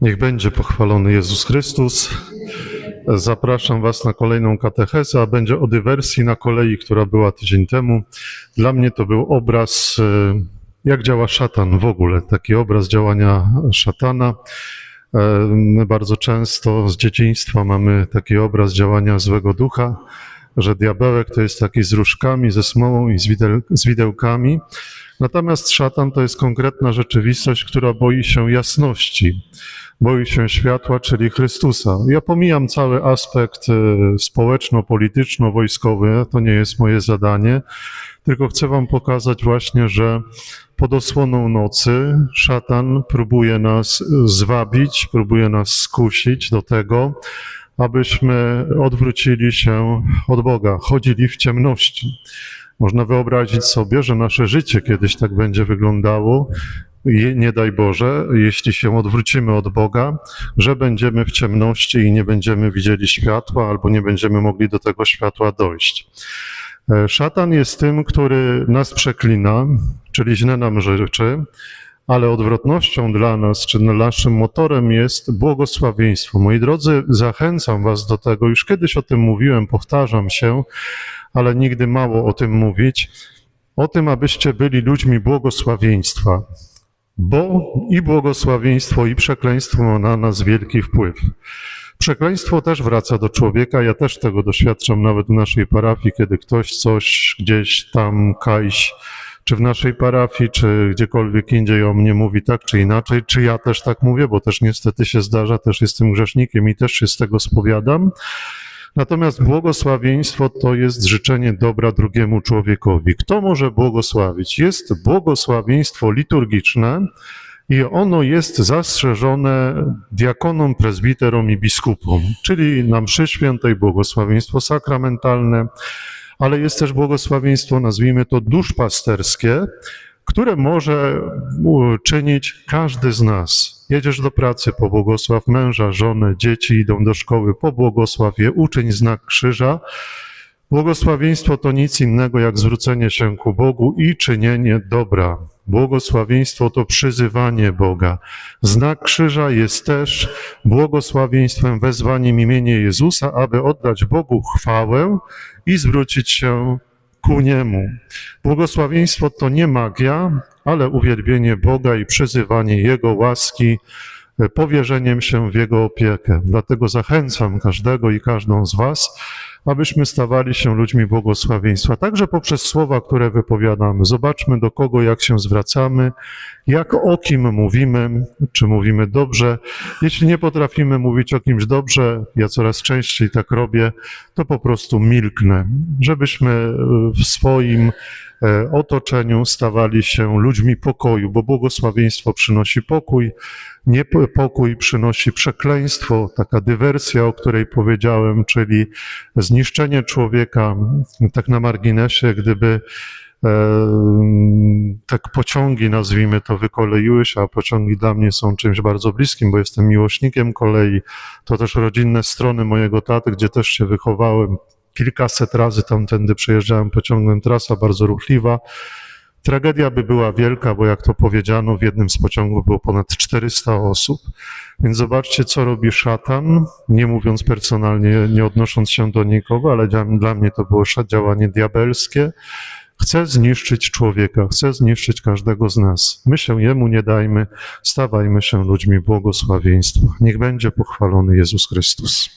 Niech będzie pochwalony Jezus Chrystus. Zapraszam Was na kolejną katechezę, a będzie o dywersji na kolei, która była tydzień temu. Dla mnie to był obraz, e, jak działa szatan w ogóle, taki obraz działania szatana. E, my bardzo często z dzieciństwa mamy taki obraz działania złego ducha, że diabełek to jest taki z różkami, ze smołą i z, z widełkami. Natomiast szatan to jest konkretna rzeczywistość, która boi się jasności boi się światła, czyli Chrystusa. Ja pomijam cały aspekt e, społeczno-polityczno-wojskowy, to nie jest moje zadanie, tylko chcę Wam pokazać właśnie, że pod osłoną nocy szatan próbuje nas zwabić, próbuje nas skusić do tego, abyśmy odwrócili się od Boga, chodzili w ciemności. Można wyobrazić sobie, że nasze życie kiedyś tak będzie wyglądało, nie daj Boże, jeśli się odwrócimy od Boga, że będziemy w ciemności i nie będziemy widzieli światła, albo nie będziemy mogli do tego światła dojść. E, szatan jest tym, który nas przeklina, czyli źle nam życzy, ale odwrotnością dla nas, czy naszym motorem jest błogosławieństwo. Moi drodzy, zachęcam Was do tego, już kiedyś o tym mówiłem, powtarzam się, ale nigdy mało o tym mówić, o tym, abyście byli ludźmi błogosławieństwa bo i błogosławieństwo, i przekleństwo ma na nas wielki wpływ. Przekleństwo też wraca do człowieka. Ja też tego doświadczam nawet w naszej parafii, kiedy ktoś coś gdzieś tam, kajś, czy w naszej parafii, czy gdziekolwiek indziej o mnie mówi tak czy inaczej, czy ja też tak mówię, bo też niestety się zdarza, też jestem grzesznikiem i też się z tego spowiadam. Natomiast błogosławieństwo to jest życzenie dobra drugiemu człowiekowi. Kto może błogosławić? Jest błogosławieństwo liturgiczne i ono jest zastrzeżone diakonom, prezbiterom i biskupom, czyli na mszy świętej błogosławieństwo sakramentalne, ale jest też błogosławieństwo, nazwijmy to duszpasterskie, które może czynić każdy z nas. Jedziesz do pracy, pobłogosław męża, żonę, dzieci idą do szkoły, pobłogosław je, uczyń znak krzyża. Błogosławieństwo to nic innego jak zwrócenie się ku Bogu i czynienie dobra. Błogosławieństwo to przyzywanie Boga. Znak krzyża jest też błogosławieństwem, wezwaniem imienia Jezusa, aby oddać Bogu chwałę i zwrócić się ku Niemu. Błogosławieństwo to nie magia, ale uwielbienie Boga i przyzywanie Jego łaski, e, powierzeniem się w Jego opiekę. Dlatego zachęcam każdego i każdą z Was, abyśmy stawali się ludźmi błogosławieństwa, także poprzez słowa, które wypowiadamy. Zobaczmy do kogo, jak się zwracamy, jak o kim mówimy, czy mówimy dobrze. Jeśli nie potrafimy mówić o kimś dobrze, ja coraz częściej tak robię, to po prostu milknę, żebyśmy w swoim e, otoczeniu stawali się ludźmi pokoju, bo błogosławieństwo przynosi pokój, niepokój przynosi przekleństwo, taka dywersja, o której powiedziałem, czyli zniszczenie człowieka, tak na marginesie, gdyby e, tak pociągi, nazwijmy to, wykoleiły się, a pociągi dla mnie są czymś bardzo bliskim, bo jestem miłośnikiem kolei. To też rodzinne strony mojego taty, gdzie też się wychowałem. Kilkaset razy tamtędy przejeżdżałem pociągiem, trasa bardzo ruchliwa. Tragedia by była wielka, bo jak to powiedziano, w jednym z pociągów było ponad 400 osób. Więc zobaczcie, co robi szatan, nie mówiąc personalnie, nie odnosząc się do nikogo, ale dla mnie to było działanie diabelskie. Chce zniszczyć człowieka, chce zniszczyć każdego z nas. My się jemu nie dajmy, stawajmy się ludźmi błogosławieństwa. Niech będzie pochwalony Jezus Chrystus.